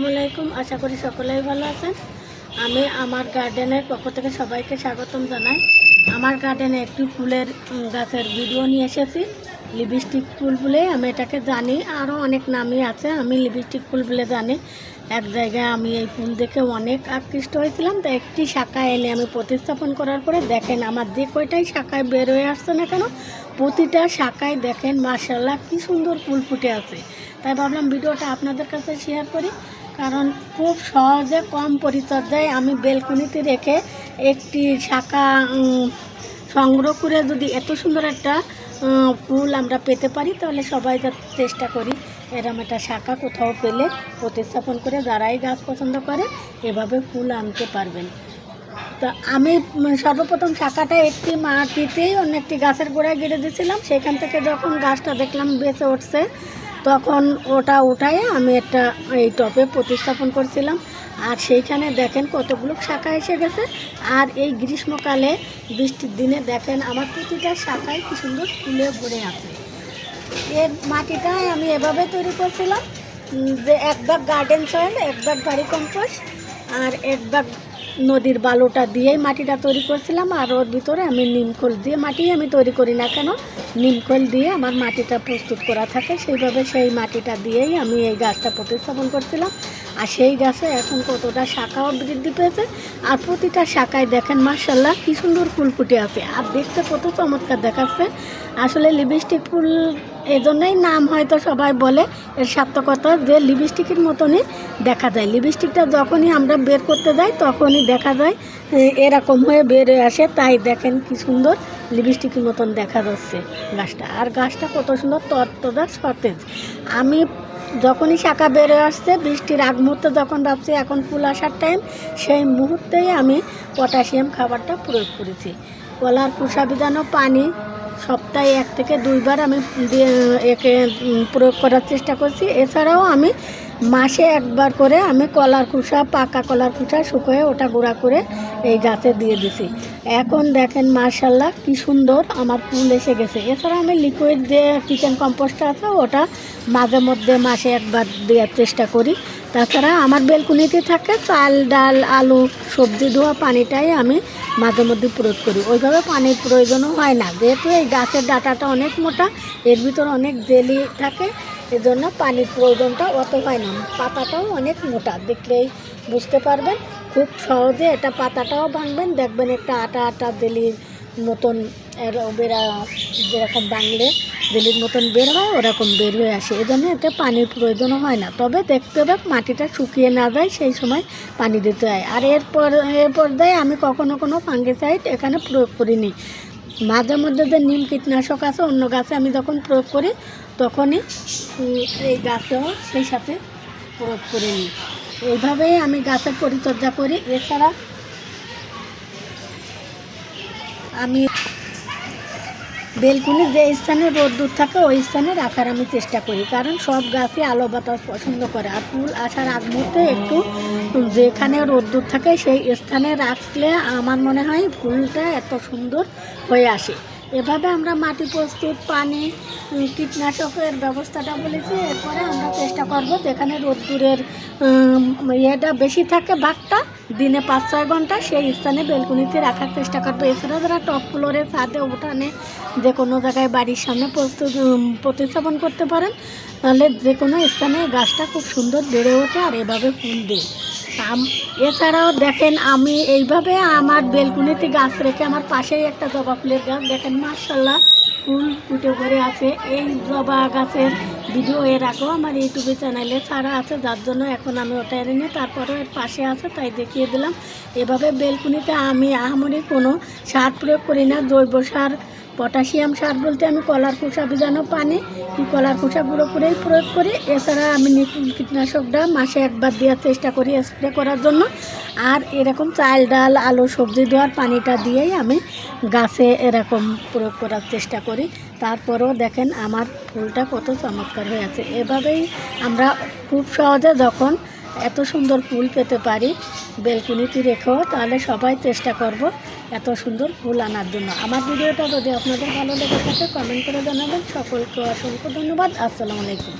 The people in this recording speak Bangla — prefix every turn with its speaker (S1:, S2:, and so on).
S1: আসসালামু আলাইকুম। আশা করি সকলেই ভালো আছেন। আমি আমার গার্ডেনের পক্ষ থেকে সবাইকে স্বাগতম জানাই। আমার গার্ডেনে একটি ফুলের গাছের ভিডিও নিয়ে এসেছি। লিপস্টিক ফুল বলে আমি এটাকে জানি। আরও অনেক নামই আছে। আমি লিপস্টিক ফুল বলে জানি। এক জায়গায় আমি এই ফুল দেখে অনেক আকৃষ্ট হয়েছিলাম। তা একটি শাখা এনে আমি প্রতিস্থাপন করার পরে দেখেন, আমার যে কয়টাই শাখায় বের হয়ে আসছে না কেন, প্রতিটা শাখায় দেখেন মার্শাল্লাহ কি সুন্দর ফুল ফুটে আছে। তাই ভাবলাম ভিডিওটা আপনাদের কাছে শেয়ার করি। কারণ খুব সহজে কম পরিচর্যায় আমি বেলকুনিতে রেখে একটি শাখা সংগ্রহ করে যদি এত সুন্দর একটা ফুল আমরা পেতে পারি, তাহলে সবাই চেষ্টা করি এরম একটা শাখা কোথাও পেলে প্রতিস্থাপন করে যারাই গাছ পছন্দ করে এভাবে ফুল আনতে পারবেন। তো আমি সর্বপ্রথম শাখাটা একটি মাটিতেই অন্য একটি গাছের গোড়ায় গেড়ে দিয়েছিলাম। সেখান থেকে যখন গাছটা দেখলাম বেঁচে উঠছে তখন ওটা উঠায় আমি একটা এই টপে প্রতিস্থাপন করছিলাম। আর সেইখানে দেখেন কতগুলো শাখা এসে গেছে। আর এই গ্রীষ্মকালে, বৃষ্টির দিনে দেখেন আমার প্রতিটা শাখায় কি সুন্দর ফুলে ভরে আছে। এর মাটিটাই আমি এভাবে তৈরি করছিলাম যে এক ভাগ গার্ডেন সয়েল এক ভাগ বাড়ি কম্পোস্ট আর এক ভাগ নদীর বালুটা দিয়েই মাটিটা তৈরি করছিলাম আর ওর ভিতরে আমি নিমখোল দিয়ে মাটি আমি তৈরি করি না কেন? নিমখোল দিয়ে আমার মাটিটা প্রস্তুত করা থাকে। সেইভাবে সেই মাটিটা দিয়েই আমি এই গাছটা প্রতিস্থাপন করছিলাম। আর সেই গাছে এখন কতটা শাখাও বৃদ্ধি পেয়েছে, আর প্রতিটা শাখায় দেখেন মার্শাল্লাহ কি সুন্দর ফুল ফুটে আছে। আর দেখতে কত চমৎকার দেখাচ্ছে। আসলে লিপস্টিক ফুল এজন্যই নাম হয়তো সবাই বলে, এর সার্থকতা যে লিপস্টিকের মতনই দেখা যায়। লিপস্টিকটা যখনই আমরা বের করতে যাই, তখনই দেখা যায় এরকম হয়ে বের হয়ে আসে। তাই দেখেন কি সুন্দর লিপস্টিকের মতন দেখা যাচ্ছে গাছটা। আর গাছটা কত সুন্দর তত্ত্বদা সতেজ। আমি যখনই শাখা বেড়ে আসছে, বৃষ্টির আগ মুহূর্তে যখন ভাবছি এখন ফুল আসার টাইম সেই মুহূর্তেই আমি পটাশিয়াম খাবারটা প্রয়োগ করেছি। কলার পুষা বিধানও পানি সপ্তাহে এক থেকে দুইবার আমি একে প্রয়োগ করার চেষ্টা করছি। এছাড়াও আমি মাসে একবার করে আমি কলার কুসা পাকা কলার কুসা শুকোয়ে ওটা গুঁড়া করে এই গাছে দিয়ে দিছি। এখন দেখেন মার্শাল্লাহ কি সুন্দর আমার ফুল এসে গেছে। এছাড়া আমি লিকুইড যে কিচেন কম্পোস্ট আছে, ওটা মাঝে মধ্যে মাসে একবার দেওয়ার চেষ্টা করি। তাছাড়া আমার বেলকুনিতে থাকে চাল, ডাল, আলু, সবজি, ধোয়া পানিটাই আমি মাঝে মধ্যে প্রয়োগ করি। ওইভাবে পানির প্রয়োজনও হয় না। যেহেতু এই গাছের ডাটাটা অনেক মোটা, এর ভিতর অনেক জেলি থাকে এজন্য পানির প্রয়োজনটা অত হয় না। পাতাটাও অনেক মোটা, দেখলেই বুঝতে পারবেন। খুব সহজে এটা পাতাটাও ভাঙবেন, দেখবেন একটা আটা আটা জেলির মতন বেরা যেরকম বাংলে জেলির মতন বের হয়, ওরকম বের হয়ে আসে। এই জন্য এতে পানির প্রয়োজনও হয় না। তবে দেখতে হবে মাটিটা শুকিয়ে না যায়, সেই সময় পানি দিতে হয়। আর এরপর এর পর্যায়ে আমি কখনো কোনো ফাঙ্গিসাইড এখানে প্রয়োগ করিনি। মাঝে মধ্যে যে নিম কীটনাশক আছে, অন্য গাছে আমি যখন প্রয়োগ করি, তখনই এই গাছেও সেই সাথে প্রয়োগ করে নিই। এইভাবেই আমি গাছের পরিচর্যা করি। এছাড়া আমি বেলকুনি যে স্থানে রোদ্দুর থাকে, ওই স্থানে রাখার আমি চেষ্টা করি। কারণ সব গাছই আলো বাতাস পছন্দ করে। আর ফুল আসার আগ মুহূর্তে একটু যেখানে রোদ্দুর থাকে, সেই স্থানে রাখলে আমার মনে হয় ফুলটা এত সুন্দর হয়ে আসে। এভাবে আমরা মাটি প্রস্তুত, পানি কীটনাশকের ব্যবস্থাটা বলেছি, এরপরে আমরা চেষ্টা করব যেখানে রোদ্দুরের ইয়েটা বেশি থাকে ভাগটা দিনে পাঁচ ছয় ঘণ্টা সেই স্থানে বেলকুনিতে রাখার চেষ্টা করব। এছাড়া যারা টপ ফ্লোরে ছাদে উঠানে যে কোনো জায়গায় বাড়ির সামনে প্রস্তুত প্রতিস্থাপন করতে পারেন, তাহলে যে কোনো স্থানে গাছটা খুব সুন্দর বেড়ে ওঠে আর এভাবে ফুল দেয়। এছাড়াও দেখেন, আমি এইভাবে আমার বেলকুনিতে গাছ রেখে আমার পাশেই একটা জবা ফুলের গাছ, দেখেন মার্শাল্লাহ ফুল ফুটে করে আছে। এই জবা গাছের ভিডিও এর আগেও আমার ইউটিউবে চ্যানেলে ছাড়া আছে, যার জন্য এখন আমি ওটা এনে তারপরেও এর পাশে আছে, তাই দেখিয়ে দিলাম। এভাবে বেলকুনিতে আমি আহামরি কোনো সার প্রয়োগ করি না, জৈব সার পটাশিয়াম সার বলতে আমি কলার খোসা ভিজানো পানি। কি কলার খোসা গুঁড়ো করেই প্রয়োগ করি। এছাড়া আমি কীটনাশকটা মাসে একবার দেওয়ার চেষ্টা করি স্প্রে করার জন্য। আর এরকম চাল, ডাল, আলু, সবজি দেওয়ার পানিটা দিয়েই আমি গাছে এরকম প্রয়োগ করার চেষ্টা করি। তারপরেও দেখেন আমার ফুলটা কত চমৎকার হয়ে আছে। এভাবেই আমরা খুব সহজে যখন এত সুন্দর ফুল পেতে পারি, বেলকুনিতে রেখেও তাহলে সবাই চেষ্টা করব এত সুন্দর ফুল আনার জন্য। আমার ভিডিওটা যদি আপনাদের ভালো লেগে থাকে কমেন্ট করে জানাবেন। সকলকে অসংখ্য ধন্যবাদ। আসসালামু আলাইকুম।